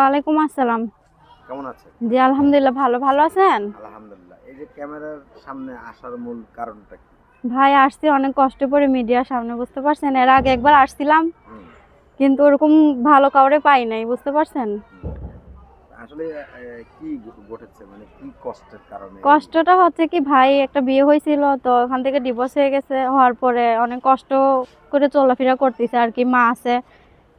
ওয়ালাইকুম আসসালাম। কেমন আছেন? জি আলহামদুলিল্লাহ ভালো। ভালো আছেন? আলহামদুলিল্লাহ। এই যে ক্যামেরার সামনে আসার মূল কারণটা কি? ভাই আসছি অনেক কষ্ট করে মিডিয়ার সামনে বুঝতে পারছেন? এর আগে একবার আসছিলাম কিন্তু ওরকম ভালো কাউরে পাই নাই বুঝতে পারছেন? আসলে কি ঘটেছে? মানে কি কষ্টের কারণে? কষ্টটা হচ্ছে কি ভাই একটা বিয়ে হয়েছিল তো ওখান থেকে ডিভোর্স হয়ে গেছে হওয়ার পরে অনেক কষ্ট করে চলাফেরা করতেছে আর কি মা আছে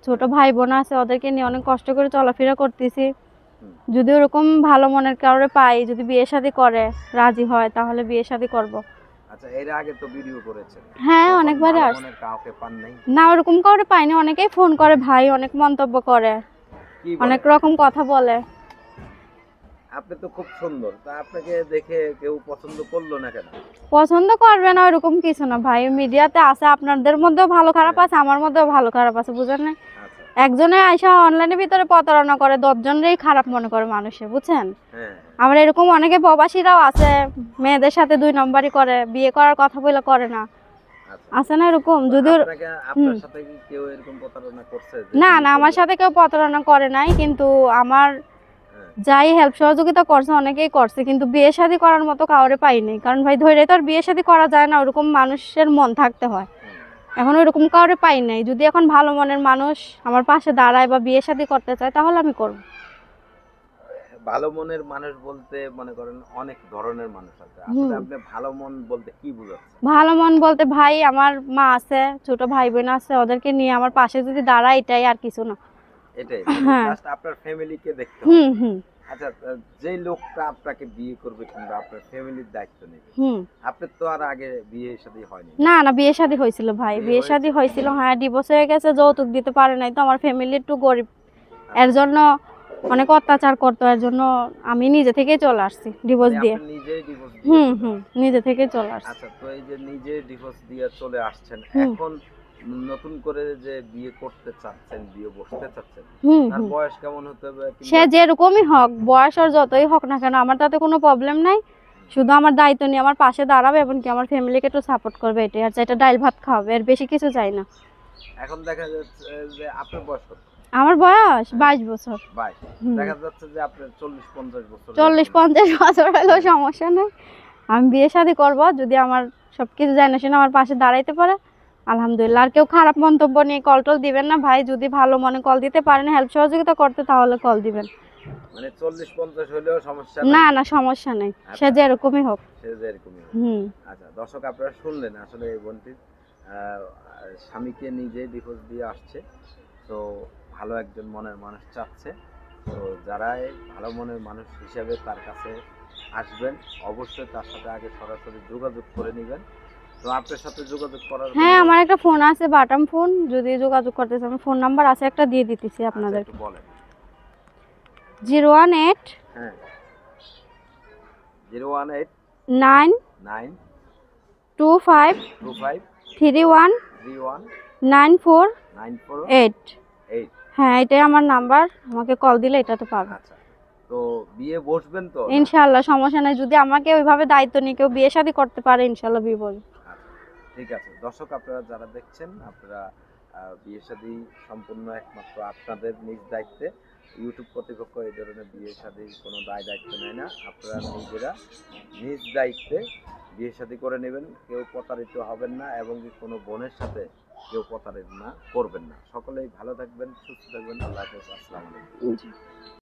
ছোট ভাই বোন আছে ওদেরকে নিয়ে অনেক কষ্ট করে চলাফেরা করতেছি। যদি ওরকম ভালো মনের কাউরে পাই যদি বিয়ে শাদী করে রাজি হয় তাহলে বিয়ে শাদী করব। আচ্ছা এর আগে তো ভিডিও করেছেন। হ্যাঁ অনেকবার আসছে। কাউকে পান নাই? না ওরকম কাউরে পাইনি। অনেকেই ফোন করে ভাই অনেক মন্তব্য করে। অনেক রকম কথা বলে। আপনি তো খুব সুন্দর। তা আপনাকে দেখে কেউ পছন্দ করল না কেন? পছন্দ করবে না ওরকম কিছু না ভাই। মিডিয়াতে আছে আপনাদের মধ্যেও ভালো খারাপ আছে আমার মধ্যেও ভালো খারাপ আছে বুঝেন না আচ্ছা। একজনে আইসা অনলাইনের ভিতরে প্রতারণা করে দশজনেরই খারাপ মনে করে মানুষে বুঝছেন? হ্যাঁ। আমার এরকম অনেকে প্রবাসীরাও আছে মেয়েদের সাথে দুই নম্বরই করে বিয়ে করার কথা বলে করে না। আচ্ছা। আছে না এরকম? যদি আপনার সাথে কি কেউ এরকম প্রতারণা করছে? না না আমার সাথে কেউ প্রতারণা করে নাই কিন্তু আমার যাই হেল্প সহযোগিতা করছে অনেকেই করছে কিন্তু বিয়ে শাদী করার মতো কাউরে পাইনি। কারণ ভাই ধরে তো আর বিয়ে শাদী করা যায় না ওরকম মানুষের মন থাকতে হয়। এখন ওইরকম কাউরে পাই নাই। যদি এখন ভালো মনের মানুষ আমার পাশে দাঁড়ায় বা বিয়ে শাদী করতে চায় তাহলে আমি করব। ভালো মনের মানুষ বলতে মনে করেন অনেক ধরনের মানুষ আছে। আসলে আপনি ভালো মন বলতে কি বুঝাচ্ছেন? ভালো মন বলতে ভাই আমার মা আছে ছোট ভাই বোন আছে ওদেরকে নিয়ে আমার পাশে যদি দাঁড়ায় এটাই আর কিছু না। এটাই হ্যাঁ। জাস্ট আপনার ফ্যামিলিকে দেখতে হবে। হুম। হুম আচ্ছা যে লোকটা আপনাকে বিয়ে করবে কিংবা আপনার ফ্যামিলির দায়িত্ব নেবে আপনার তো আর আগে বিয়ে শাদী হয়নি। না না বিয়ে শাদী হয়েছিল ভাই। বিয়ে শাদী হয়েছিল। হ্যাঁ ডিভোর্স হয়ে গেছে যৌতুক দিতে পারে নাই তো আমার ফ্যামিলি একটু গরিব। এর জন্য অনেক অত্যাচার করতো এর জন্য আমি নিজে থেকেই চলে আসছি ডিভোর্স মানে দিয়ে। আপনি হুম হুম নিজে থেকেই চলে আসছি। আচ্ছা তো এই যে নিজে ডিভোর্স দিয়ে চলে আসছেন। এখন নতুন করে যে বিয়ে করতে চাচ্ছেন বিয়ে বসতে চাচ্ছেন তার বয়স কেমন হতে হবে সে যেরকমই হোক বয়স আর যতই হোক না কেন আমার তাতে কোনো প্রবলেম নাই। শুধু আমার দায়িত্ব নিয়ে আমার পাশে দাঁড়াবে এবং কি আমার ফ্যামিলিকে একটু সাপোর্ট করবে এটাই আর এটা ডাইল ভাত খাওয়াবে এর বেশি কিছু চাই না। এখন দেখা যাচ্ছে যে আপনার বয়স কত? আমার বয়স বাইশ বছর। দেখা যাচ্ছে যে আপনার চল্লিশ পঞ্চাশ বছর। চল্লিশ পঞ্চাশ বছর হলেও সমস্যা নেই। আমি বিয়ে শাদী করব যদি আমার সব কিছু জানা শুনে আমার পাশে দাঁড়াইতে পারে। আলহামদুলিল্লাহ। আর কেউ খারাপ মন্তব্য নিয়ে কল টল দিবেন না ভাই। যদি ভালো মনে কল দিতে পারেন হেল্প সহযোগিতা করতে তাহলে কল দিবেন। মানে চল্লিশ পঞ্চাশ হলেও সমস্যা না না সমস্যা নেই। সে আচ্ছা। যেরকমই হোক। সে যে এরকমই। হুম। আচ্ছা দর্শক আপনারা শুনলেন আসলে এই বোনটির স্বামীকে নিজে ডিভোর্স দিয়ে আসছে। তো ভালো একজন মনের মানুষ চাচ্ছে। তো যারাই ভালো মনের মানুষ হিসেবে তার কাছে আসবেন অবশ্যই তার সাথে আগে সরাসরি যোগাযোগ করে নেবেন। তো আপনার সাথে যোগাযোগ করার হ্যাঁ আমার একটা ফোন আছে বাটাম ফোন। যদি যোগাযোগ করতে চান ফোন নাম্বার আছে একটা দিয়ে দিতেছি আচ্ছা, আপনাদের। বলেন। জিরো ওয়ান এইট হ্যাঁ। Zero one eight nine nine two five two five three one three one nine four nine four eight. Eight. হ্যাঁ এটাই আমার নাম্বার। আমাকে কল দিলে এটাতে পাবে আচ্ছা। তো বিয়ে বসবেন তো? ইনশাল্লাহ সমস্যা নাই। যদি আমাকে ওইভাবে দায়িত্ব নিয়ে কেউ বিয়ে শাদী করতে পারে ইনশাল্লাহ বিয়ে আচ্ছা, ঠিক আছে। দর্শক, আপনারা যারা দেখছেন, আপনারা বিয়ে শাদী সম্পূর্ণ একমাত্র আপনাদের নিজ দায়িত্বে। ইউটিউব কর্তৃপক্ষ এই ধরনের বিয়ে শাদীর কোনো দায় দায়িত্ব নেয় না। আপনারা নিজেরা নিজ দায়িত্বে বিয়ে শাদী করে নেবেন। কেউ প্রতারিত হবেন না এবং কোনো বোনের সাথে কেউ প্রতারিত না, করবেন না। সকলেই ভালো থাকবেন, সুস্থ থাকবেন। আল্লাহ হাফেজ। আসসালামু আলাইকুম।